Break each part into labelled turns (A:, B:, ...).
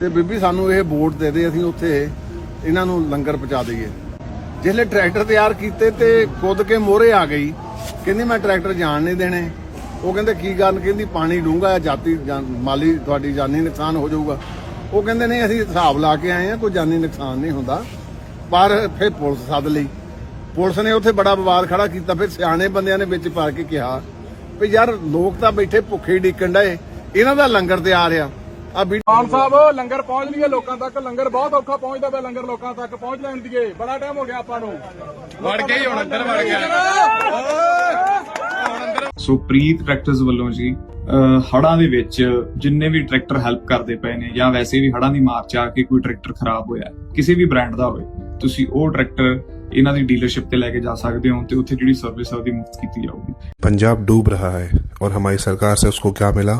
A: ਤੇ ਬੀਬੀ ਸਾਨੂੰ ਇਹ ਵੋਟ ਦੇ ਦੇ, ਅਸੀਂ ਉੱਥੇ ਇਹਨਾਂ ਨੂੰ ਲੰਗਰ ਪਹੁੰਚਾ ਦਈਏ। ਜਿਹੜੇ ਟਰੈਕਟਰ ਤਿਆਰ ਕੀਤੇ ਤੇ ਕੁੱਦ ਕੇ ਮੋਹਰੇ ਆ ਗਈ, ਕਹਿੰਦੀ ਮੈਂ ਟਰੈਕਟਰ ਜਾਣ ਨਹੀਂ ਦੇਣੇ। ਉਹ ਕਹਿੰਦੇ, ਕੀ ਗੱਲ? ਕਹਿੰਦੀ, ਪਾਣੀ ਡੂੰਘਾ ਜਾਤੀ ਮਾਲੀ ਤੁਹਾਡੀ ਜਾਨੀ ਨੁਕਸਾਨ ਹੋ ਜਾਊਗਾ। ਉਹ ਕਹਿੰਦੇ, ਨਹੀਂ, ਅਸੀਂ ਹਿਸਾਬ ਲਾ ਕੇ ਆਏ ਆ, ਕੋਈ ਜਾਨੀ ਨੁਕਸਾਨ ਨਹੀਂ ਹੁੰਦਾ। ਪਰ ਫਿਰ ਪੁਲਿਸ ਸੱਦ ਲਈ। ਪੁਲਿਸ ਨੇ ਉੱਥੇ ਬੜਾ ਵਿਵਾਦ ਖੜਾ ਕੀਤਾ। ਫਿਰ ਸਿਆਣੇ ਬੰਦਿਆਂ ਨੇ ਵਿੱਚ ਪਾ ਕੇ ਕਿਹਾ ਵੀ ਯਾਰ ਲੋਕ ਤਾਂ ਬੈਠੇ ਭੁੱਖੇ ਡਿੱਕਣ ਡਏ। ਇਹਨਾਂ ਦਾ ਲੰਗਰ ਤਿਆਰ ਆ। ਆ
B: ਮਾਨ ਸਾਹਿਬ ਲੰਗਰ ਪਹੁੰਚ ਲਈਏ ਲੋਕਾਂ ਤੱਕ। ਲੰਗਰ ਬਹੁਤ ਔਖਾ ਪਹੁੰਚਦਾ ਪਿਆ ਲੰਗਰ ਲੋਕਾਂ ਤੱਕ ਪਹੁੰਚ ਲੈਣ ਦੀਏ। ਬੜਾ ਟਾਈਮ ਹੋ ਗਿਆ ਆਪਾਂ ਨੂੰ। ਵੜ ਕੇ ਹੀ ਹੁਣ ਅੰਦਰ ਵੜ ਗਿਆ।
C: ਸੋ ਪ੍ਰੀਤ ਟਰੈਕਟਰਸ ਵੱਲੋਂ ਜੀ ਹੜਾਂ ਦੇ ਵਿੱਚ ਜਿੰਨੇ ਵੀ ਟਰੈਕਟਰ ਹੈਲਪ ਕਰਦੇ ਪਏ ਨੇ ਜਾਂ ਵੈਸੇ ਵੀ ਹੜਾਂ ਦੀ ਮਾਰ ਚ ਆ ਕੇ ਕੋਈ ਟਰੈਕਟਰ ਖਰਾਬ ਹੋਇਆ ਕਿਸੇ ਵੀ ਬ੍ਰਾਂਡ ਦਾ ਹੋਵੇ ਤੁਸੀਂ ਉਹ ਟਰੈਕਟਰ ਇਹਨਾਂ ਦੀ ਡੀਲਰਸ਼ਿਪ ਤੇ ਲੈ ਕੇ ਜਾ ਸਕਦੇ ਹੋ ਤੇ ਉੱਥੇ ਜਿਹੜੀ ਸਰਵਿਸ ਆ ਉਹਦੀ ਮੁਫਤ ਕੀਤੀ ਜਾਊਗੀ।
D: ਪੰਜਾਬ ਡੂਬ ਰਹਾ ਹੈ ਔਰ ਹਮਾਰੀ ਸਰਕਾਰ ਸੇ ਉਸਕੋ ਕੀ ਮਿਲਾ?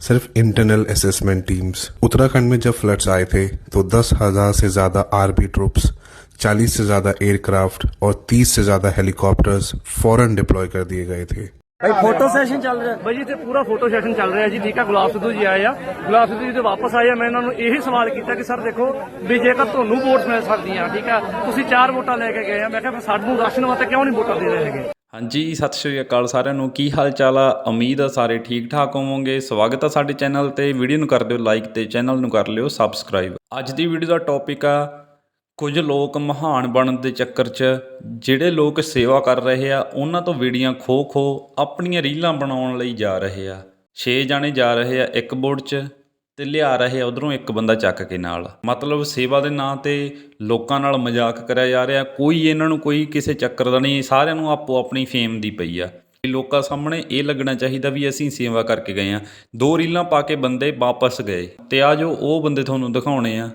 D: सिर्फ इंटरनल असेसमेंट टीम्स उत्तराखंड में जब फ्लड्स आए थे तो दस हजार से ज्यादा आर्मी ट्रुप्स चालीस से ज्यादा एयरक्राफ्ट और तीस से ज्यादा हेलीकॉप्टर्स फौरन डिप्लॉय कर दिए गए थे
E: ਭਾਈ ਫੋਟੋ ਸੈਸ਼ਨ ਚੱਲ ਰਿਹਾ ਬਾਈ ਜੀ ਤੇ ਪੂਰਾ ਫੋਟੋ ਸੈਸ਼ਨ ਚੱਲ ਰਿਹਾ ਜੀ ਠੀਕ ਆ ਗੁਲਾਬ ਸਿੱਧੂ ਜੀ ਆਏ ਆ ਗੁਲਾਬ ਸਿੱਧੂ ਜੀ ਤੇ ਵਾਪਸ ਆਏ ਆ ਮੈਂ ਇਹਨਾਂ ਨੂੰ ਇਹੀ ਸਵਾਲ ਕੀਤਾ ਕਿ ਸਰ ਦੇਖੋ ਵੀ ਜੇਕਰ ਤੁਹਾਨੂੰ ਵੋਟਸ ਮਿਲ ਸਕਦੀਆਂ ਠੀਕ ਆ ਤੁਸੀਂ ਚਾਰ ਵੋਟਾਂ ਲੈ ਕੇ ਗਏ ਆ ਮੈਂ ਕਿਹਾ ਫਿਰ ਸਾਨੂੰ ਰਾਸ਼ਨ ਵਾਸਤੇ ਕਿਉਂ ਨਹੀਂ ਵੋਟਾਂ ਦੇ ਰਹੇ ਹੈਗੇ
F: ਹਾਂਜੀ, ਸਤਿ ਸ਼੍ਰੀ ਅਕਾਲ ਸਾਰਿਆਂ ਨੂੰ। ਕੀ ਹਾਲ ਚਾਲ ਆ? ਉਮੀਦ ਆ ਸਾਰੇ ਠੀਕ ਠਾਕ ਹੋਵੋਗੇ। ਸਵਾਗਤ ਆ ਸਾਡੇ ਚੈਨਲ ਤੇ। ਵੀਡੀਓ ਨੂੰ ਕਰ ਦਿਓ ਲਾਈਕ ਤੇ ਚੈਨਲ ਨੂੰ ਕਰ ਲਿਓ ਸਬਸਕ੍ਰਾਈਬ। ਅੱਜ ਦੀ ਵੀਡੀਓ ਦਾ ਟੌਪਿਕ ਆ ਕੁਝ ਲੋਕ ਮਹਾਨ ਬਣਨ ਦੇ ਚੱਕਰ 'ਚ ਜਿਹੜੇ ਲੋਕ ਸੇਵਾ ਕਰ ਰਹੇ ਆ, ਉਹਨਾਂ ਤੋਂ ਵੀਡੀਆਂ ਖੋ ਖੋ ਆਪਣੀਆਂ ਰੀਲਾਂ ਬਣਾਉਣ ਲਈ ਜਾ ਰਹੇ ਆ। 6 ਜਾਣੇ ਜਾ ਰਹੇ ਆ ਇੱਕ ਬੋਰਡ 'ਚ। ਤੇ ਲਿਆ ਰਹੇ ਆ ਉਧਰੋਂ ਇੱਕ ਬੰਦਾ ਚੱਕ ਕੇ ਨਾਲ। ਮਤਲਬ ਸੇਵਾ ਦੇ ਨਾਂ ਤੇ ਲੋਕਾਂ ਨਾਲ ਮਜ਼ਾਕ ਕਰਿਆ ਜਾ ਰਿਹਾ। ਕੋਈ ਇਹਨਾਂ ਨੂੰ ਕੋਈ ਕਿਸੇ ਚੱਕਰ ਦਾ ਨਹੀਂ, ਸਾਰਿਆਂ ਨੂੰ ਆਪੋ ਆਪਣੀ ਫੇਮ ਦੀ ਪਈ ਆ। ਲੋਕਾਂ ਸਾਹਮਣੇ ਇਹ ਲੱਗਣਾ ਚਾਹੀਦਾ ਵੀ ਅਸੀਂ ਸੇਵਾ ਕਰਕੇ ਗਏ ਆ। ਦੋ ਰੀਲਾਂ ਪਾ ਕੇ ਬੰਦੇ ਵਾਪਸ ਗਏ। ਤੇ ਆ ਜੋ ਉਹ ਬੰਦੇ ਤੁਹਾਨੂੰ ਦਿਖਾਉਣੇ ਆ।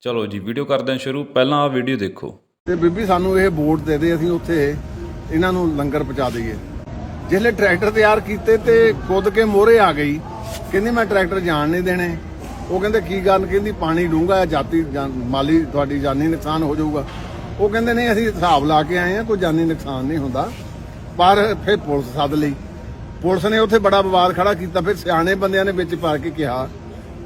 F: ਚਲੋ ਜੀ ਵੀਡੀਓ ਕਰਦੇ ਹਾਂ ਸ਼ੁਰੂ। ਪਹਿਲਾਂ ਆ ਵੀਡੀਓ ਦੇਖੋ।
A: ਤੇ ਬੀਬੀ ਸਾਨੂੰ ਇਹ ਬੋਰਡ ਦੇ ਦੇ, ਅਸੀਂ ਉੱਥੇ ਇਹਨਾਂ ਨੂੰ ਲੰਗਰ ਪਹੁੰਚਾ ਦਈਏ। ਜਿਹੜੇ ਟਰੈਕਟਰ ਤਿਆਰ ਕੀਤੇ ਤੇ ਖੁਦ ਕੇ ਮੋਹਰੇ ਆ ਗਈ ਕਹਿੰਦੀ ਮੈਂ ਟਰੈਕਟਰ ਜਾਣ ਨਹੀਂ ਦੇਣੇ। ਉਹ ਕਹਿੰਦੇ ਕੀ ਗੱਲ? ਕਹਿੰਦੀ ਪਾਣੀ ਡੂੰਘਾ ਜਾਤੀ ਮਾਲੀ ਤੁਹਾਡੀ ਜਾਨੀ ਨੁਕਸਾਨ ਹੋ ਜਾਊਗਾ। ਉਹ ਕਹਿੰਦੇ ਨਹੀਂ, ਅਸੀਂ ਹਿਸਾਬ ਲਾ ਕੇ ਆਏ ਆ, ਕੋਈ ਜਾਨੀ ਨੁਕਸਾਨ ਨਹੀਂ ਹੁੰਦਾ। ਪਰ ਫਿਰ ਪੁਲਿਸ ਸੱਦ ਲਈ। ਪੁਲਿਸ ਨੇ ਉੱਥੇ ਬੜਾ ਵਿਵਾਦ ਖੜਾ ਕੀਤਾ। ਫਿਰ ਸਿਆਣੇ ਬੰਦਿਆਂ ਨੇ ਵਿੱਚ ਪਾ ਕੇ ਕਿਹਾ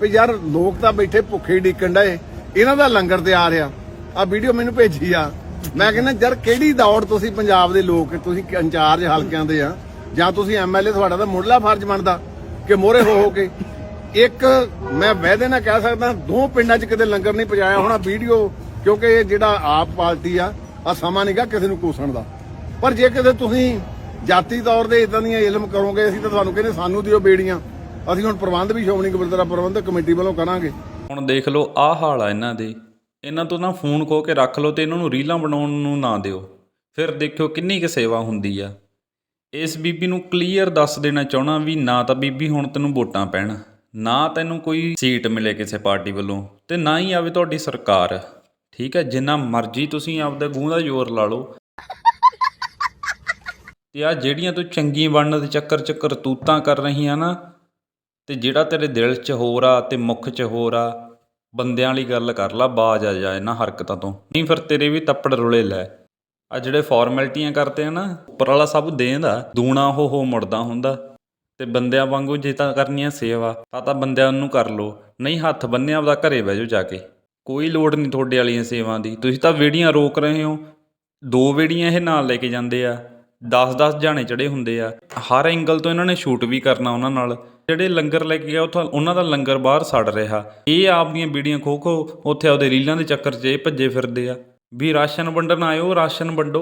A: ਵੀ ਯਾਰ ਲੋਕ ਤਾਂ ਬੈਠੇ ਭੁੱਖੇ ਡਿੱਕਣ ਡਏ। ਇਹਨਾਂ ਦਾ ਲੰਗਰ ਤੇ ਆ। ਰਿਹਾ ਆ ਵੀਡੀਓ ਮੈਨੂੰ ਭੇਜੀ ਆ। ਮੈਂ ਕਹਿੰਦਾ, ਯਾਰ ਕਿਹੜੀ ਦੌੜ ਤੁਸੀਂ ਪੰਜਾਬ ਦੇ ਲੋਕ, ਤੁਸੀਂ ਇੰਚਾਰਜ ਹਲਕਿਆਂ ਦੇ ਆ? ਜਾਂ ਤੁਸੀਂ ਐਮਐਲਏ ਤੁਹਾਡਾ ਤਾਂ ਮੁੱਢਲਾ ਫਰਜ਼ ਬਣਦਾ। ਕਿ ਮੋਰੇ ਹੋ ਹੋ ਕੇ। ਇੱਕ ਮੈਂ ਵਾਅਦੇ ਨਾਲ ਕਹਿ ਸਕਦਾ, ਦੋ ਪਿੰਡਾਂ 'ਚ ਕਿਤੇ ਲੰਗਰ ਨਹੀਂ ਪਹੁੰਚਾਇਆ ਹੋਣਾ ਵੀਡੀਓ, ਕਿਉਂਕਿ ਇਹ ਜਿਹੜਾ ਆਪ ਪਾਰਟੀ ਆ ਆ ਸਮਾਂ ਨਹੀਂਗਾ ਕਿਸੇ ਨੂੰ ਕੋਸਣ ਦਾ। ਪਰ ਜੇ ਕਿਤੇ ਤੁਸੀਂ ਜਾਤੀ ਤੌਰ ਤੇ ਇਦਾਂ ਦੀਆਂ ਇਲਮ ਕਰੋਗੇ, ਅਸੀਂ ਤਾਂ ਤੁਹਾਨੂੰ ਕਹਿੰਦੇ ਸਾਨੂੰ ਦਿਓ ਬੇੜੀਆਂ। ਅਸੀਂ ਹੁਣ ਪ੍ਰਬੰਧ ਵੀ ਸ਼੍ਰੋਮਣੀ ਗੁਰਦੁਆਰਾ ਪ੍ਰਬੰਧਕ ਕਮੇਟੀ ਵੱਲੋਂ ਕਰਾਂਗੇ।
F: ਹੁਣ ਦੇਖ ਲਓ, ਆਹ ਹਾਲ ਆ ਇਹਨਾਂ ਦੇ। ਇਹਨਾਂ ਤੋਂ ਨਾ ਫੋਨ ਖੋ ਕੇ ਰੱਖ ਲਓ ਤੇ ਇਹਨਾਂ ਨੂੰ ਰੀਲਾਂ ਬਣਾਉਣ ਨੂੰ ਨਾ ਦਿਓ। ਫਿਰ ਦੇਖਿਓ ਕਿੰਨੀ ਕੁ ਸੇਵਾ ਹੁੰਦੀ ਆ। ਇਸ ਬੀਬੀ ਨੂੰ ਕਲੀਅਰ ਦੱਸ ਦੇਣਾ ਚਾਹਣਾ ਵੀ ਨਾ ਤਾਂ ਬੀਬੀ ਹੁਣ ਤੈਨੂੰ ਵੋਟਾਂ ਪੈਣ, ਨਾ ਤੈਨੂੰ ਕੋਈ ਸੀਟ ਮਿਲੇ ਕਿਸੇ ਪਾਰਟੀ ਵੱਲੋਂ ਤੇ ਨਾ ਹੀ ਆਵੇ ਤੁਹਾਡੀ ਸਰਕਾਰ। ਠੀਕ ਹੈ, ਜਿੰਨਾ ਮਰਜ਼ੀ ਤੁਸੀਂ ਆਪਦੇ ਗੂੰ ਦਾ ਜ਼ੋਰ ਲਾ ਲਓ। ਤੇ ਆ ਜਿਹੜੀਆਂ ਤੂੰ ਚੰਗੀ ਬਣਨ ਦੇ ਚੱਕਰ ਚ ਕਰਤੂਤਾਂ ਕਰ ਰਹੀਆਂ ਨਾ, ਤੇ ਜਿਹੜਾ ਤੇਰੇ ਦਿਲ 'ਚ ਹੋਰ ਆ ਤੇ ਮੁੱਖ 'ਚ ਹੋਰ ਆ, ਬੰਦਿਆਂ ਵਾਲੀ ਗੱਲ ਕਰ ਲਾ, ਬਾਜ ਆ ਜਾ ਇਹਨਾਂ ਹਰਕਤਾਂ ਤੋਂ। ਨਹੀਂ ਫਿਰ ਤੇਰੇ ਵੀ ਤੱਪੜ ਰੁਲੇ ਲੈ। ਆ ਜਿਹੜੇ ਫਾਰਮੈਲਿਟੀਆਂ ਕਰਦੇ ਆ ਨਾ, ਉੱਪਰ ਵਾਲਾ ਸਭ ਦੇਂਦਾ, ਦੂਣਾ ਹੋ ਹੋ ਮੁੜਦਾ ਹੁੰਦਾ। ਤੇ ਬੰਦਿਆਂ ਵਾਂਗੂ ਜੇ ਤਾਂ ਕਰਨੀ ਆ ਸੇਵਾ, ਤਾਂ ਤਾਂ ਬੰਦਿਆਂ ਨੂੰ ਕਰ ਲੋ ਨਹੀਂ ਹੱਥ ਬੰਨਿਆ ਆਪਦਾ ਘਰੇ ਬਹਿ ਜਾਓ ਜਾ ਕੇ। ਕੋਈ ਲੋੜ ਨਹੀਂ ਤੁਹਾਡੇ ਵਾਲੀਆਂ ਸੇਵਾ ਦੀ। ਤੁਸੀਂ ਤਾਂ ਵੇੜੀਆਂ ਰੋਕ ਰਹੇ ਹੋ। ਦੋ ਵੇੜੀਆਂ ਇਹ ਨਾਲ ਲੈ ਕੇ ਜਾਂਦੇ ਆ। 10-10 ਜਾਣੇ ਚੜੇ ਹੁੰਦੇ ਆ। ਹਰ ਐਂਗਲ ਤੋਂ ਇਹਨਾਂ ਨੇ ਸ਼ੂਟ ਵੀ ਕਰਨਾ ਉਹਨਾਂ ਨਾਲ। ਜਿਹੜੇ ਲੰਗਰ ਲੈ ਕੇ ਗਿਆ, ਉੱਥੋਂ ਉਹਨਾਂ ਦਾ ਲੰਗਰ ਬਾਹਰ ਸੜ ਰਿਹਾ। ਇਹ ਆਪ ਦੀਆਂ ਬੀੜੀਆਂ ਖੋ ਖੋ ਉੱਥੇ ਆਪਦੇ ਰੀਲਾਂ ਦੇ ਚੱਕਰ 'ਚ ਇਹ ਭੱਜੇ ਫਿਰਦੇ ਆ। ਵੀ ਰਾਸ਼ਨ ਵੰਡਣ ਆਇਓ ਰਾਸ਼ਨ ਵੰਡੋ।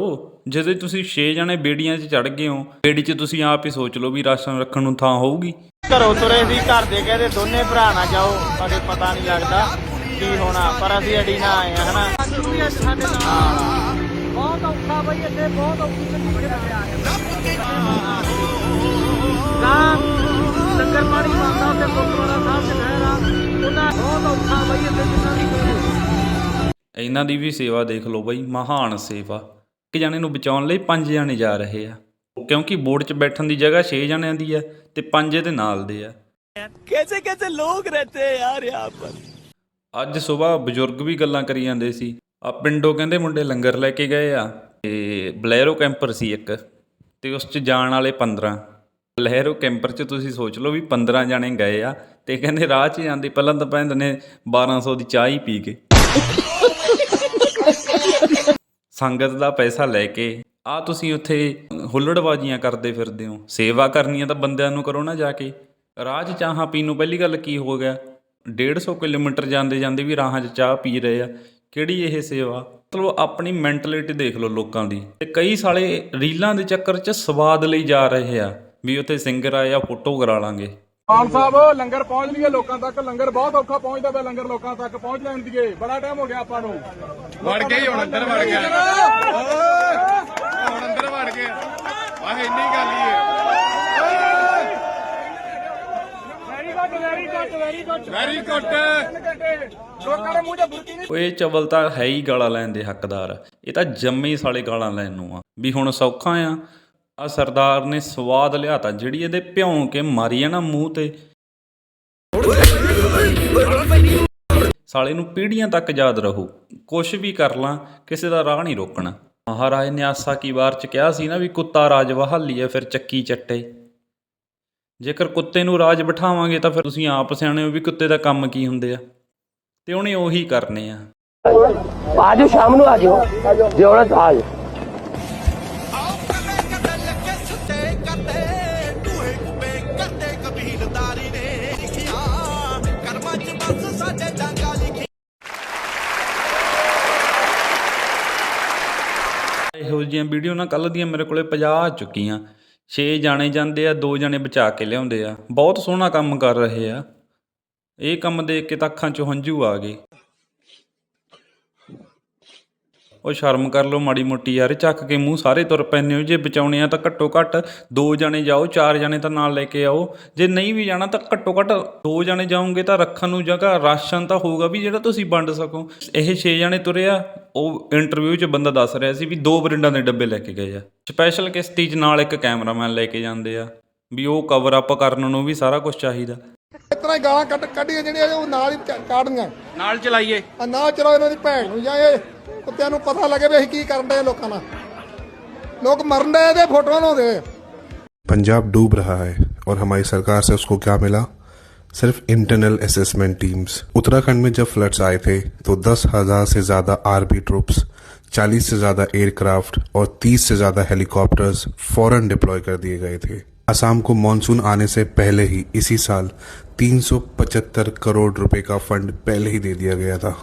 F: ਜਦੋਂ ਤੁਸੀਂ 6 ਜਣੇ ਬੇੜੀਆਂ 'ਚ ਚੜ ਗਏ ਹੋ ਬੇੜੀ 'ਚ ਤੁਸੀਂ ਆਪ ਹੀ ਸੋਚ ਲਓ ਵੀ ਰਾਸ਼ਨ ਰੱਖਣ ਨੂੰ ਥਾਂ ਹੋਊਗੀ।
G: ਘਰੋਂ ਤੁਰੇ ਸੀ ਘਰ ਦੇ ਕਹਿੰਦੇ ਦੋਨੇ ਭਰਾ ਨਾ ਜਾਓ ਸਾਡੇ ਪਤਾ ਨਹੀਂ ਲੱਗਦਾ ਕੀ ਹੋਣਾ ਪਰ ਅਸੀਂ ਅੜੀ ਨਾ ਆਏ ਆ ਹਨਾ?
E: ਬਹੁਤ ਔਖਾ ਬਾਈ ਇੱਥੇ ਬਹੁਤ ਔਖੀ ਨਾ ਲੰਗਰ ਪਾਣੀ ਪਾਉਂਦਾ ਤੇ ਗੁਰਦੁਆਰਾ ਸਾਹਿਬ ਚ ਠਹਿਰਾ ਉਹਨਾਂ ਬਹੁਤ ਔਖਾ ਬਾਈ ਇੱਥੇ ਜਿੰਨਾ ਦੀ ਕੋਈ
F: ਇਹਨਾਂ ਦੀ ਵੀ ਸੇਵਾ ਦੇਖ ਲਓ ਬਾਈ ਮਹਾਨ ਸੇਵਾ। ਇੱਕ ਜਣੇ ਨੂੰ ਬਚਾਉਣ ਲਈ ਪੰਜ ਜਾਣੇ ਜਾ ਰਹੇ ਆ। ਕਿਉਂਕਿ ਬੋਰਡ 'ਚ ਬੈਠਣ ਦੀ ਜਗ੍ਹਾ 6 ਜਣਿਆਂ ਦੀ ਆ ਤੇ ਪੰਜ ਇਹਦੇ ਨਾਲ ਦੇ ਆ।
G: ਕੈਸੇ ਕੈਸੇ ਲੋਕ ਰਹਤੇ ਹੈ ਯਾਰ ਪਰ?
F: ਅੱਜ ਸਵੇਰ ਬਜ਼ੁਰਗ ਵੀ ਗੱਲਾਂ ਕਰੀ ਜਾਂਦੇ ਸੀ। ਆ ਪਿੰਡੋਂ ਕਹਿੰਦੇ ਮੁੰਡੇ ਲੰਗਰ ਲੈ ਕੇ ਗਏ ਆ ਤੇ ਬਲੈਰੋ ਕੈਂਪਰ ਸੀ ਇੱਕ ਤੇ ਉਸ 'ਚ ਜਾਣ ਵਾਲੇ 15 ਲਹਿਰੋ ਕੈਂਪਰ 'ਚ ਤੁਸੀਂ ਸੋਚ ਲਓ ਵੀ 15 ਜਣੇ ਗਏ ਆ ਤੇ ਕਹਿੰਦੇ ਰਾਹ 'ਚ ਜਾਂਦੇ ਪਹਿਲਾਂ ਤਾਂ ਪੈਂਦੇ ਨੇ 1200 ਦੀ ਚਾਹ ਹੀ ਪੀ ਕੇ। ਸੰਗਤ ਦਾ ਪੈਸਾ ਲੈ ਕੇ ਆ ਤੁਸੀਂ ਉੱਥੇ ਹੁੱਲੜਬਾਜ਼ੀਆਂ ਕਰਦੇ ਫਿਰਦੇ ਹੋ। ਸੇਵਾ ਕਰਨੀ ਆ ਤਾਂ ਬੰਦਿਆਂ ਨੂੰ ਕਰੋ ਨਾ ਜਾ ਕੇ। ਰਾਹ 'ਚ ਚਾਹਾਂ ਪੀਣ ਨੂੰ ਪਹਿਲੀ ਗੱਲ ਕੀ ਹੋ ਗਿਆ? 150 ਕਿਲੋਮੀਟਰ ਜਾਂਦੇ ਜਾਂਦੇ ਵੀ ਰਾਹਾਂ 'ਚ ਚਾਹ ਪੀ ਰਹੇ ਆ। ਕਿਹੜੀ ਇਹ ਸੇਵਾ? ਮਤਲਬ ਆਪਣੀ ਮੈਂਟਲਿਟੀ ਦੇਖ ਲਓ ਲੋਕਾਂ ਦੀ। ਤੇ ਕਈ ਸਾਲੇ ਰੀਲਾਂ ਦੇ ਚੱਕਰ 'ਚ ਸਵਾਦ ਲਈ ਜਾ ਰਹੇ ਆ ਵੀ ਉੱਥੇ ਸਿੰਗਰ ਆਇਆ ਫੋਟੋ ਕਰਾ ਲਾਂਗੇ।
B: ਮਾਨ ਸਾਹਿਬ, ਲੰਗਰ ਪਹੁੰਚ ਲਈਏ ਲੋਕਾਂ ਤੱਕ। ਲੰਗਰ ਬਹੁਤ ਔਖਾ ਪਹੁੰਚਦਾ ਪਿਆ, ਲੰਗਰ ਲੋਕਾਂ ਤੱਕ ਪਹੁੰਚ ਲੈਣ ਦੀਏ ਬੜਾ ਟਾਈਮ ਹੋ ਗਿਆ ਆਪਾਂ ਨੂੰ। ਵੜ ਗਏ ਹੁਣ ਅੰਦਰ ਵੜ ਗਿਆ। ਹੁਣ ਅੰਦਰ ਵੜ ਗਏ। ਆਹ ਇੰਨੀ ਗੱਲ ਹੀ ਹੈ। Very good very good very good very good ਲੋਕਾਂ ਦੇ ਮੂੰਹ ਬੁਰਕੀ ਨਹੀਂ।
F: ਇਹ ਚਵਲ ਤਾਂ ਹੈ ਹੀ ਗਾਲਾਂ ਲੈਣ ਦੇ ਹੱਕਦਾਰ। ਇਹ ਤਾਂ ਜੰਮੇ ਹੀ ਸਾਲੇ ਗਾਲਾਂ ਲੈਣ ਨੂੰ ਆ। ਵੀ ਹੁਣ ਸੌਖਾ ਆ। ਆ ਸਰਦਾਰ ਨੇ ਸਵਾਦ ਲਿਆਤਾ ਜਿਹੜੀ ਇਹਦੇ ਭਿਉਂ ਕੇ ਮਾਰੀ ਆ ਨਾ ਮੂੰਹ ਤੇ। ਸਾਲੇ ਨੂੰ ਪੀੜ੍ਹੀਆਂ ਤੱਕ ਯਾਦ ਰਹੂ। ਕੁਛ ਵੀ ਕਰ ਲਾਂ, ਕਿਸੇ ਦਾ ਰਾਹ ਨਹੀਂ ਰੋਕਣਾ। ਮਹਾਰਾਜ ਨੇ ਆਸਾ ਕੀ ਵਾਰ ਚ ਕਿਹਾ ਸੀ ਨਾ ਵੀ ਕੁੱਤਾ ਰਾਜ ਵਹਾਲੀ ਹੈ ਫਿਰ ਚੱਕੀ ਚੱਟੇ। ਜੇਕਰ ਕੁੱਤੇ ਨੂੰ ਰਾਜ ਬਿਠਾਵਾਂਗੇ ਤਾਂ ਫਿਰ ਤੁਸੀਂ ਆਪ ਸਿਆਣੇ ਹੋ ਵੀ ਕੁੱਤੇ ਦਾ ਕੰਮ ਕੀ ਹੁੰਦੇ ਆ। ਤੇ ਉਹਨੇ ਉਹੀ ਕਰਨੇ ਆ।
H: ਆ ਜਾਓ ਸ਼ਾਮ ਨੂੰ ਆ ਜਾਓ ਜਿਉਣਾ ਤਾਂ ਆ ਜਾਓ
F: ਜਿਹੀਆਂ ਵੀਡੀਓ ਨਾ ਕੱਲ ਦੀਆਂ ਮੇਰੇ ਕੋਲੇ 50 ਆ ਚੁੱਕੀਆਂ। 6 ਜਾਣੇ ਜਾਂਦੇ ਆ 2 ਜਾਣੇ ਬਚਾ ਕੇ ਲਿਆਉਂਦੇ ਆ। ਬਹੁਤ ਸੋਹਣਾ ਕੰਮ ਕਰ ਰਹੇ ਆ। ਇਹ ਕੰਮ ਦੇਖ ਕੇ ਤਾਂ ਅੱਖਾਂ 'ਚੋਂ ਹੰਝੂ ਆ ਗਏ। ਉਹ ਸ਼ਰਮ ਕਰ ਲਓ ਮਾੜੀ ਮੋਟੀ ਯਾਰ ਚੱਕ ਕੇ ਮੂੰਹ ਸਾਰੇ ਤੁਰ ਪੈਂਦੇ ਹੋ। ਜੇ ਬਚਾਉਣੇ ਆ ਤਾਂ ਘੱਟੋ ਘੱਟ ਦੋ ਜਣੇ ਜਾਓ ਚਾਰ ਜਣੇ ਤਾਂ ਨਾਲ ਲੈ ਕੇ ਆਓ। ਜੇ ਨਹੀਂ ਵੀ ਜਾਣਾ ਤਾਂ ਘੱਟੋ ਘੱਟ ਦੋ ਜਣੇ ਜਾਓਗੇ ਤਾਂ ਰੱਖਣ ਨੂੰ ਜਗ੍ਹਾ ਰਾਸ਼ਨ ਤਾਂ ਹੋਊਗਾ ਵੀ ਜਿਹੜਾ ਤੁਸੀਂ ਵੰਡ ਸਕੋ। ਇਹ 6 ਜਣੇ ਤੁਰੇ ਆ ਉਹ ਇੰਟਰਵਿਊ 'ਚ ਬੰਦਾ ਦੱਸ ਰਿਹਾ ਸੀ ਵੀ ਦੋ ਬਰਿੰਡਾਂ ਦੇ ਡੱਬੇ ਲੈ ਕੇ ਗਏ ਆ। ਸਪੈਸ਼ਲ ਕਿਸ਼ਤੀ 'ਚ ਨਾਲ ਇੱਕ ਕੈਮਰਾਮੈਨ ਲੈ ਕੇ ਜਾਂਦੇ ਆ ਵੀ ਉਹ ਕਵਰ ਅਪ ਕਰਨ ਨੂੰ ਵੀ ਸਾਰਾ ਕੁਝ ਚਾਹੀਦਾ।
I: ਤਰ੍ਹਾਂ ਹੀ ਗਾਲਾਂ ਕੱਢ ਕੱਢੀਆਂ ਜਿਹੜੀਆਂ ਉਹ ਨਾਲ ਹੀ ਚਾੜਨੀਆਂ।
B: ਨਾਲ ਚਲਾਈਏ।
I: ਆ ਨਾ ਚਲੋ ਇਹਨਾਂ ਦੀ ਭੈਣ ਨੂੰ ਜਾਂ ਇਹ ਕੁੱਤਿਆਂ ਨੂੰ ਪਤਾ ਲੱਗੇ ਵੀ ਅਸੀਂ ਕੀ ਕਰਨ ਦੇ ਲੋਕਾਂ ਨਾਲ ਲੋਕ ਮਰਨ ਦੇ ਤੇ ਫੋਟੋਆਂ ਲਾਉਂਦੇ ਆ
D: पंजाब डूब रहा है और हमारी सरकार से उसको क्या मिला सिर्फ इंटरनल असेसमेंट टीम्स उत्तराखंड में जब फ्लड्स आए थे तो दस हजार से ज्यादा आर्मी ट्रुप्स चालीस से ज्यादा एयरक्राफ्ट और तीस से ज्यादा हेलीकॉप्टर्स फौरन डिप्लॉय कर दिए गए थे असम को मानसून आने से पहले ही इसी साल 375 करोड़ रुपए का फंड पहले ही दे दिया गया था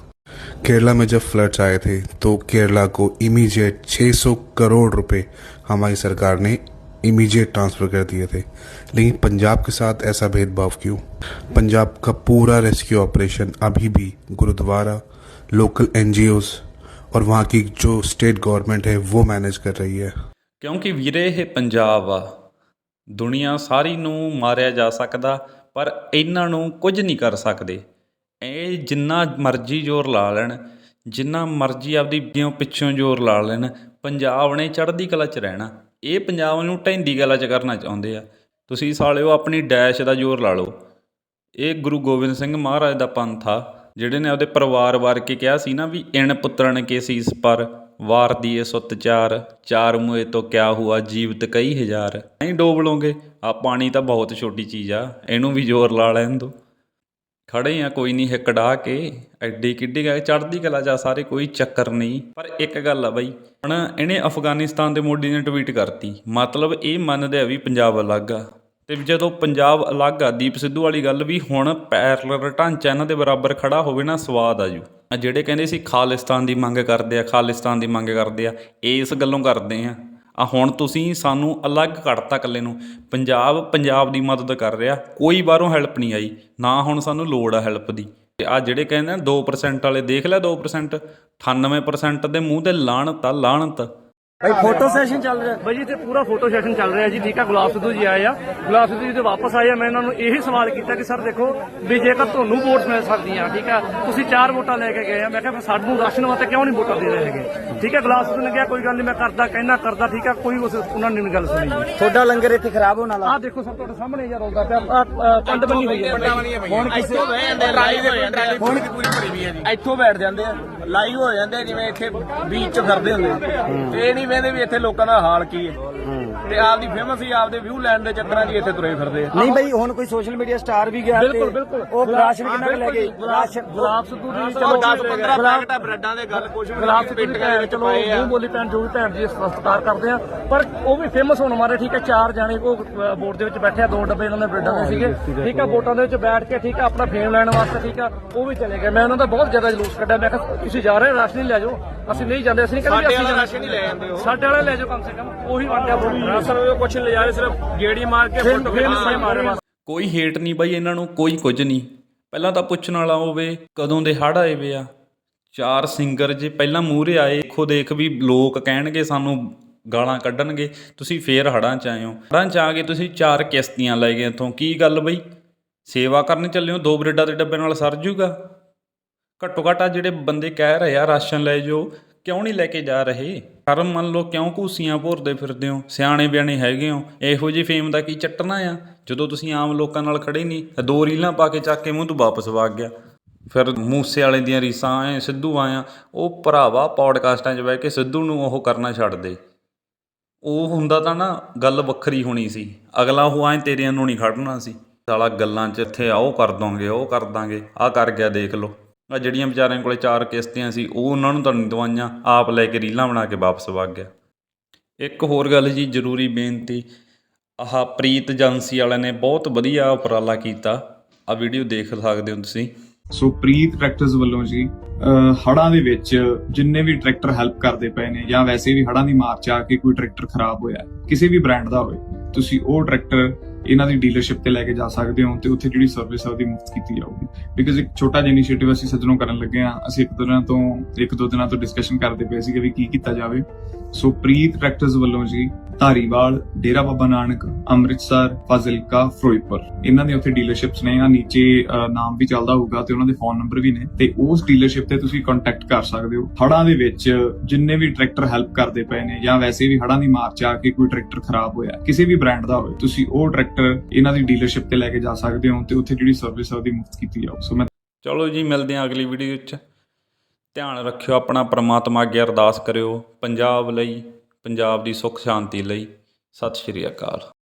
D: केरला में जब फ्लड्स आए थे तो केरला को इमीडिएट 600 करोड़ रुपए हमारी सरकार ने इमीडिएट ट्रांसफर कर दिए थे लेकिन पंजाब के साथ ऐसा भेदभाव क्यों पंजाब का पूरा रेस्क्यू ऑपरेशन अभी भी गुरुद्वारा लोकल एनजीओज और वहाँ की जो स्टेट गवर्नमेंट है वो मैनेज कर रही है
F: ਕਿਉਂਕਿ ਵੀਰੇ ਇਹ ਪੰਜਾਬ ਆ ਦੁਨੀਆ ਸਾਰੀ ਨੂੰ ਮਾਰਿਆ ਜਾ ਸਕਦਾ ਪਰ ਇਹਨਾਂ ਨੂੰ ਕੁਝ ਨਹੀਂ ਕਰ ਸਕਦੇ ਇਹ ਜਿੰਨਾ ਮਰਜ਼ੀ ਜ਼ੋਰ ਲਾ ਲੈਣ, ਜਿੰਨਾ ਮਰਜ਼ੀ ਆਪਦੀ ਪਿਓ ਪਿੱਛੋਂ ਜ਼ੋਰ ਲਾ ਲੈਣ, ਪੰਜਾਬ ਨੇ ਚੜ੍ਹਦੀ ਕਲਾ 'ਚ ਰਹਿਣਾ। ਇਹ ਪੰਜਾਬ ਨੂੰ ਢਹਿੰਦੀ ਕਲਾ 'ਚ ਕਰਨਾ ਚਾਹੁੰਦੇ ਆ। ਤੁਸੀਂ ਸਾਲਿਓ ਆਪਣੀ ਡੈਸ਼ ਦਾ ਜ਼ੋਰ ਲਾ ਲਓ। ਇਹ ਗੁਰੂ ਗੋਬਿੰਦ ਸਿੰਘ ਮਹਾਰਾਜ ਦਾ ਪੰਥ ਆ, ਜਿਹੜੇ ਨੇ ਉਹਦੇ ਪਰਿਵਾਰ ਵਾਰ ਕੇ ਕਿਹਾ ਸੀ ਨਾ ਵੀ, ਇਣ ਪੁੱਤਰਨ ਕੇ ਸੀਸ ਪਰ, ਵਾਰ ਦੀਏ ਸੁੱਤ ਚਾਰ ਚਾਰ ਮੂਏ ਤੋਂ ਕਿਆ ਹੁਆ ਜੀਵਤ ਕਈ ਹਜ਼ਾਰ। ਨਹੀਂ ਡੋਬ ਲੋਗੇ ਆ ਪਾਣੀ ਤਾਂ ਬਹੁਤ ਛੋਟੀ ਚੀਜ਼ ਆ, ਇਹਨੂੰ ਵੀ ਜ਼ੋਰ ਲਾ ਲੈਣ ਦੋ ਖੜੇ ਆ, ਕੋਈ ਨਹੀਂ ਹਿੱਕ ਡਾ ਕੇ ਐਡੀ ਕਿੱਡੀ ਗਾ ਚੜਦੀ ਕਲਾ ਜਾ ਸਾਰੇ, ਕੋਈ ਚੱਕਰ ਨਹੀਂ। ਪਰ ਇੱਕ ਗੱਲ ਆ ਬਾਈ, ਹੁਣ ਇਹਨੇ ਅਫਗਾਨਿਸਤਾਨ ਦੇ ਮੋਢੀ ਨੇ ਟਵੀਟ ਕਰਤੀ। ਮਤਲਬ ਇਹ ਮੰਨਦੇ ਆ ਵੀ ਪੰਜਾਬ ਅਲੱਗ ਆ। ਤੇ ਜਦੋਂ ਪੰਜਾਬ ਅਲੱਗ ਆ, ਦੀਪ ਸਿੱਧੂ ਵਾਲੀ ਗੱਲ ਵੀ ਹੁਣ ਪੈਰਲਰ ਢਾਂਚਾ ਇਹਨਾਂ ਦੇ ਬਰਾਬਰ ਖੜਾ ਹੋਵੇ ਨਾ, ਸਵਾਦ ਆ ਜੂ। ਜਿਹੜੇ ਕਹਿੰਦੇ ਸੀ, ਖਾਲਿਸਤਾਨ ਦੀ ਮੰਗ ਕਰਦੇ ਆ, ਖਾਲਿਸਤਾਨ ਦੀ ਮੰਗ ਕਰਦੇ ਆ ਇਸ ਗੱਲੋਂ ਕਰਦੇ ਆ। ਆ ਹੁਣ ਤੁਸੀਂ ਸਾਨੂੰ ਅਲੱਗ ਕੱਢਤਾ ਇਕੱਲੇ ਨੂੰ। ਪੰਜਾਬ ਪੰਜਾਬ ਦੀ ਮਦਦ ਕਰ ਰਿਹਾ। ਕੋਈ ਬਾਹਰੋਂ ਹੈਲਪ ਨਹੀਂ ਆਈ। ਨਾ ਹੁਣ ਸਾਨੂੰ ਲੋੜ ਆ ਹੈਲਪ ਦੀ। ਆ ਜਿਹੜੇ ਕਹਿੰਦੇ ਆ 2% ਵਾਲੇ, ਦੇਖ ਲੈ 2% 98% ਦੇ ਮੂੰਹ ਤੇ ਲਾਹਣਤ ਆ, ਲਾਹਣਤ।
E: ਭਾਈ ਫੋਟੋ ਸੈਸ਼ਨ ਚੱਲ ਰਿਹਾ। ਭਾਈ ਜੀ ਤੇ ਪੂਰਾ ਫੋਟੋ ਸੈਸ਼ਨ ਚੱਲ ਰਿਹਾ ਜੀ ਠੀਕ ਆ ਗੁਲਾਬ ਸਿੱਧੂ ਜੀ ਆਏ ਆ। ਗੁਲਾਬ ਸਿੱਧੂ ਜੀ ਤੇ ਵਾਪਸ ਆਏ ਆ ਮੈਂ ਇਹਨਾਂ ਨੂੰ ਇਹੀ ਸਵਾਲ ਕੀਤਾ ਕਿ ਸਰ ਦੇਖੋ ਵੀ ਜੇਕਰ ਤੁਹਾਨੂੰ ਵੋਟ ਮਿਲ ਸਕਦੀਆਂ ਠੀਕ ਆ ਤੁਸੀਂ ਚਾਰ ਵੋਟਾਂ ਲੈ ਕੇ ਗਏ ਆ। ਮੈਂ ਕਿਹਾ ਫਿਰ ਸਾਨੂੰ ਰਾਸ਼ਨ ਵਾਸਤੇ ਕਿਉਂ ਨਹੀਂ ਵੋਟਾਂ ਦੇ ਰਹੇ ਹੈਗੇ? ਠੀਕ ਆ ਗੁਲਾਬ ਸਿੱਧੂ ਨੇ ਕਿਹਾ ਕੋਈ ਗੱਲ ਨਹੀਂ ਮੈਂ ਕਰਦਾ ਕਹਿਣਾ ਕਰਦਾ ਠੀਕ ਆ ਕੋਈ ਉਸ ਉਹਨਾਂ ਨੇ ਨਹੀਂ ਗੱਲ ਸੁਣੀ
H: ਤੁਹਾਡਾ ਲੰਗਰ ਇੱਥੇ ਖਰਾਬ ਹੋਣ ਵਾਲਾ।
E: ਆਹ ਦੇਖੋ ਸਰ ਤੁਹਾਡੇ ਸਾਹਮਣੇ ਯਾਰ ਆਉਂਦਾ ਪਿਆ ਪੰਡ ਬੰਨੀ ਹੋਈ ਹੈ।
G: ਹੁਣ ਕਿਸੇ ਲਾਈਵ ਹੋ ਜਾਂਦੇ ਹੁਣ ਪੂਰੀ ਭਰੀ ਵੀ ਹੈ ਜੀ। ਇੱਥੋਂ ਬੈਠ ਜਾਂਦੇ ਆ। ਲਾਈਵ ਹੋ ਜਾਂਦੇ ਜਿਵੇਂ ਇੱਥੇ ਬੀਚ ਚ ਫਿਰਦੇ ਹੁੰਦੇ ਤੇ ਇਹ ਨਹੀਂ ਵੇਂਦੇ ਵੀ ਇੱਥੇ ਲੋਕਾਂ ਦਾ ਹਾਲ ਕੀ ਹੈ। ਤੇ ਆਪਦੀ ਫੇਮਸ ਹੀ ਆਪਦੇ ਵਿਊ ਲੈਣ ਦੇ ਚੱਕਰਾਂ 'ਚ ਹੀ ਇੱਥੇ ਤੁਰੇ ਫਿਰਦੇ ਆ।
E: ਨਹੀਂ ਬਈ ਹੁਣ ਕੋਈ ਸੋਸ਼ਲ ਮੀਡੀਆ ਸਟਾਰ ਵੀ ਗਿਆ ਬਿਲਕੁਲ ਬਿਲਕੁਲ। ਉਹ ਰਾਸ਼ਨ ਕਿੰਨਾ ਕੁ ਲੈ ਗਏ? ਰਾਸ਼ਨ ਗੁਲਾਬ ਸਿੱਧੂ ਦੀ
G: ਚਲੋ 10 15 ਪੈਕਟਾਂ ਬ੍ਰੈਡਾਂ ਦੇ ਗੱਲ ਕੁਝ ਵੀ
E: ਗੁਲਾਬ
G: ਨਹੀਂ
E: ਸਿੱਧੂ ਦੀ
G: ਪਿੰਡ ਦੇ ਵਿੱਚ
E: ਚਲੋ
G: ਪਏ ਆ।
E: ਮੂੰਹ ਬੋਲੀ ਭੈਣ ਜੋ ਵੀ ਭੈਣ ਜੀ ਸਤਿਕਾਰ ਕਰਦੇ ਆ। ਪਰ ਉਹ ਵੀ ਫੇਮਸ ਹੋਣ ਮਾਰੇ ਠੀਕ ਹੈ ਚਾਰ ਜਾਣੇ ਉਹ ਬੋਰਡ ਦੇ ਵਿੱਚ ਬੈਠੇ ਆ ਦੋ ਡੱਬੇ ਇਹਨਾਂ ਦੇ ਬ੍ਰੈਡਾਂ ਦੇ ਸੀਗੇ। ਠੀਕ ਆ ਵੋਟਾਂ ਦੇ ਵਿੱਚ ਬੈਠ ਕੇ ਠੀਕ ਆ ਆਪਣਾ ਫੇਮ ਲੈਣ ਵਾਸਤੇ ਠੀਕ ਆ ਉਹ ਵੀ ਚਲੇ ਗਏ। ਮੈਂ ਉਹਨਾਂ ਦਾ ਬਹੁਤ ਜ਼ਿਆਦਾ ਜਲੂਸ ਕੱਢਿਆ। ਮੈਂ ਕਿਹਾ ਤੁਸੀਂ ਜਾ ਰਹੇ ਹੋ ਰਾਸ਼ਨ ਲੈ ਜਾਓ। ਅਸੀਂ ਨਹੀਂ ਜਾਂਦੇ ਅਸੀਂ ਨਹੀਂ ਕਹਿੰਦੇ
G: ਸਾਡੇ ਵਾਲਾ
E: ਅਸੀਂ
G: ਰਾਸ਼ਨ ਹੀ ਲੈ ਜਾਂਦੇ ਹੋ।
E: ਸਾਡੇ ਵਾਲੇ ਲੈ ਜਾਓ ਕਮ ਸੇ ਕਮ ਉਹੀ ਵੰਡਿਆ ਰਾਸ਼ਨ ਉਹ ਕੁਛ ਲੈ ਜਾਵੇ ਸਿਰਫ ਗੇੜੀ ਮਾਰ ਕੇ ਫੋਟੋ ਖਿਚਾ ਮਾਰੇ ਬਸ।
F: ਕੋਈ ਹੇਟ ਨਹੀਂ ਬਾਈ ਇਹਨਾਂ ਨੂੰ ਕੋਈ ਕੁਝ ਨਹੀਂ ਪਹਿਲਾਂ ਤਾਂ ਪੁੱਛਣ ਵਾਲਾ ਹੋਵੇ ਕਦੋਂ ਦੇ ਹੜ ਆਏ ਵੇ ਆ? ਚਾਰ ਸਿੰਗਰ ਜੇ ਪਹਿਲਾਂ ਮੂਹਰੇ ਆਏ ਦੇਖੋ ਦੇਖ ਵੀ ਲੋਕ ਕਹਿਣਗੇ ਸਾਨੂੰ ਗਾਲਾਂ ਕੱਢਣਗੇ ਤੁਸੀਂ ਫੇਰ ਹੜਾਂ ਚ ਆਏ ਹੋ। ਹੜਾਂ ਚ ਆ ਕੇ ਤੁਸੀਂ ਚਾਰ ਕਿਸ਼ਤੀਆਂ ਲੈ ਗਏ ਇੱਥੋਂ। ਕੀ ਗੱਲ ਬਈ? ਸੇਵਾ ਕਰਨ ਚੱਲੇ ਹੋ ਦੋ ਬ੍ਰੈਡਾਂ ਦੇ ਡੱਬੇ ਨਾਲ ਸਰ ਜੂਗਾ? ਘੱਟੋ ਘੱਟ ਜਿਹੜੇ ਬੰਦੇ ਕਹਿ ਰਹੇ ਆ ਰਾਸ਼ਨ ਲੈ ਜਾਓ ਕਿਉਂ ਨਹੀਂ ਲੈ ਕੇ ਜਾ ਰਹੇ? ਸ਼ਰਮ ਮੰਨ ਲਓ ਕਿਉਂ ਘੂਸੀਆਂ ਭੋਰਦੇ ਫਿਰਦੇ ਹੋ? ਸਿਆਣੇ ਬਿਆਣੇ ਹੈਗੇ ਹੋ। ਇਹੋ ਜਿਹੀ ਫੇਮ ਦਾ ਕੀ ਚੱਟਣਾ ਆ? ਜਦੋਂ ਤੁਸੀਂ ਆਮ ਲੋਕਾਂ ਨਾਲ ਖੜੇ ਨਹੀਂ ਦੋ ਰੀਲਾਂ ਪਾ ਕੇ ਚੱਕ ਕੇ ਮੂੰਹ ਤੋਂ ਵਾਪਸ ਵਗ ਗਿਆ। ਫਿਰ ਮੂਸੇ ਵਾਲੇ ਦੀਆਂ ਰੀਸਾਂ ਆਏ ਸਿੱਧੂ ਆਇਆ ਉਹ ਭਰਾਵਾ ਪੌਡਕਾਸਟਾਂ 'ਚ ਬਹਿ ਕੇ ਸਿੱਧੂ ਨੂੰ ਉਹ ਕਰਨਾ ਛੱਡ ਦੇ। ਉਹ ਹੁੰਦਾ ਤਾਂ ਨਾ ਗੱਲ ਵੱਖਰੀ ਹੋਣੀ ਸੀ। ਅਗਲਾ ਉਹ ਐ ਤੇਰਿਆਂ ਨੂੰ ਨਹੀਂ ਖੜਨਾ ਸੀ। ਸਾਲਾ ਗੱਲਾਂ 'ਚ ਇੱਥੇ ਆਓ, ਕਰ ਦੋਗੇ, ਉਹ ਕਰ ਦਾਂਗੇ ਆ ਕਰ ਗਿਆ, ਦੇਖ ਲਓ। ਆ ਜਿਹੜੀਆਂ ਵਿਚਾਰਿਆਂ ਕੋਲੇ ਚਾਰ ਕਿਸ਼ਤੀਆਂ ਸੀ, ਉਹ ਉਹਨਾਂ ਨੂੰ ਤਾਂ ਨਹੀਂ ਦਵਾਈਆਂ ਆਪ ਲੈ ਕੇ ਰੀਲਾਂ ਬਣਾ ਕੇ ਵਾਪਸ ਵਗ ਗਿਆ। ਇੱਕ ਹੋਰ ਗੱਲ ਜੀ, ਜ਼ਰੂਰੀ ਬੇਨਤੀ, ਆਹ ਪ੍ਰੀਤ ਏਜੰਸੀ ਵਾਲਿਆਂ ਨੇ ਬਹੁਤ ਵਧੀਆ ਉਪਰਾਲਾ ਕੀਤਾ। ਆ ਵੀਡੀਓ ਦੇਖ ਸਕਦੇ ਹੋ ਤੁਸੀਂ।
C: ਸੋ ਪ੍ਰੀਤ ਟਰੈਕਟਰਸ ਵੱਲੋਂ ਜੀ, ਅਹ, ਹੜ੍ਹਾਂ ਦੇ ਵਿੱਚ ਜਿੰਨੇ ਵੀ ਟਰੈਕਟਰ ਹੈਲਪ ਕਰਦੇ ਪਏ ਨੇ ਜਾਂ ਵੈਸੇ ਵੀ ਹੜ੍ਹਾਂ ਦੀ ਮਾਰ ਚ ਆ ਕੇ ਕੋਈ ਟਰੈਕਟਰ ਖਰਾਬ ਹੋਇਆ, ਕਿਸੇ ਵੀ ਬ੍ਰਾਂਡ ਦਾ ਹੋਵੇ, ਤੁਸੀਂ ਉਹ ਟਰੈਕਟਰ ਇਹਨਾਂ ਦੀ ਡੀਲਰਸ਼ਿਪ ਤੇ ਲੈ ਕੇ ਜਾ ਸਕਦੇ ਹੋ ਤੇ ਉੱਥੇ ਜਿਹੜੀ ਸਰਵਿਸ ਆ ਉਹਦੀ ਮੁਫਤ ਕੀਤੀ ਜਾਊਗੀ। ਬਿਕਾਜ਼ ਇੱਕ ਛੋਟਾ ਜਿਹਾ ਇਨੀਸ਼ੀਏਟਿਵ ਅਸੀਂ ਸੱਜਣੋਂ ਕਰਨ ਲੱਗੇ ਆ ਅਸੀਂ ਇੱਕ ਦੋ ਦਿਨਾਂ ਤੋਂ, ਇੱਕ ਦੋ ਦਿਨਾਂ ਤੋਂ ਡਿਸਕਸ਼ਨ ਕਰਦੇ ਪਏ ਸੀਗੇ ਵੀ ਕੀ ਕੀਤਾ ਜਾਵੇ। ਸੋ ਪ੍ਰੀਤ ਟਰੈਕਟਰਸ ਵੱਲੋਂ ਜੀ ਧਾਰੀਵਾਲ, ਡੇਰਾ ਬਾਬਾ ਨਾਨਕ, ਅੰਮ੍ਰਿਤਸਰ, ਫਾਜ਼ਿਲਕਾ, ਫਿਰੋਜ਼ਪੁਰ। ਇਹਨਾਂ ਦੇ ਉੱਥੇ ਡੀਲਰਸ਼ਿਪਸ ਨੇ ਆ ਨੀਚੇ ਨਾਮ ਵੀ ਚੱਲਦਾ ਹੋਊਗਾ ਤੇ ਉਹਨਾਂ ਦੇ ਫੋਨ ਨੰਬਰ ਵੀ ਨੇ। ਤੇ ਉਸ ਡੀਲਰਸ਼ਿਪ ਤੇ ਤੁਸੀਂ ਕੰਟੈਕਟ ਕਰ ਸਕਦੇ ਹੋ। ਹੜ੍ਹਾਂ ਦੇ ਵਿੱਚ ਜਿੰਨੇ ਵੀ ਟਰੈਕਟਰ ਹੈਲਪ ਕਰਦੇ ਪਏ ਨੇ ਜਾਂ ਵੈਸੇ ਵੀ ਹੜ੍ਹਾਂ ਦੀ ਮਾਰ ਚ ਆ ਕੇ ਕੋਈ ਟਰੈਕਟਰ ਖਰਾਬ ਹੋਇਆ, ਕਿਸੇ ਵੀ ਬ੍ਰਾਂਡ ਦਾ ਹੋਵੇ, ਤੁਸੀਂ ਉਹ ਟਰੈਕਟਰ ਇਹਨਾਂ ਦੀ ਡੀਲਰਸ਼ਿਪ ਤੇ ਲੈ ਕੇ ਜਾ ਸਕਦੇ ਹੋ ਤੇ ਉੱਥੇ ਜਿਹੜੀ ਸਰਵਿਸ ਆ ਉਹਦੀ ਮੁਫਤ ਕੀਤੀ ਜਾਊ। ਸੋ ਮੈਂ
F: ਚਲੋ ਜੀ, ਮਿਲਦੇ ਹਾਂ ਅਗਲੀ ਵੀਡੀਓ 'ਚ। ਧਿਆਨ ਰੱਖਿਓ ਆਪਣਾ ਪ੍ਰਮਾਤਮਾ ਅੱਗੇ ਅਰਦਾਸ ਕਰਿਓ, ਪੰਜਾਬ ਲਈ ਪੰਜਾਬ ਦੀ ਸੁੱਖ ਸ਼ਾਂਤੀ ਲਈ ਸਤਿ ਸ਼੍ਰੀ ਅਕਾਲ।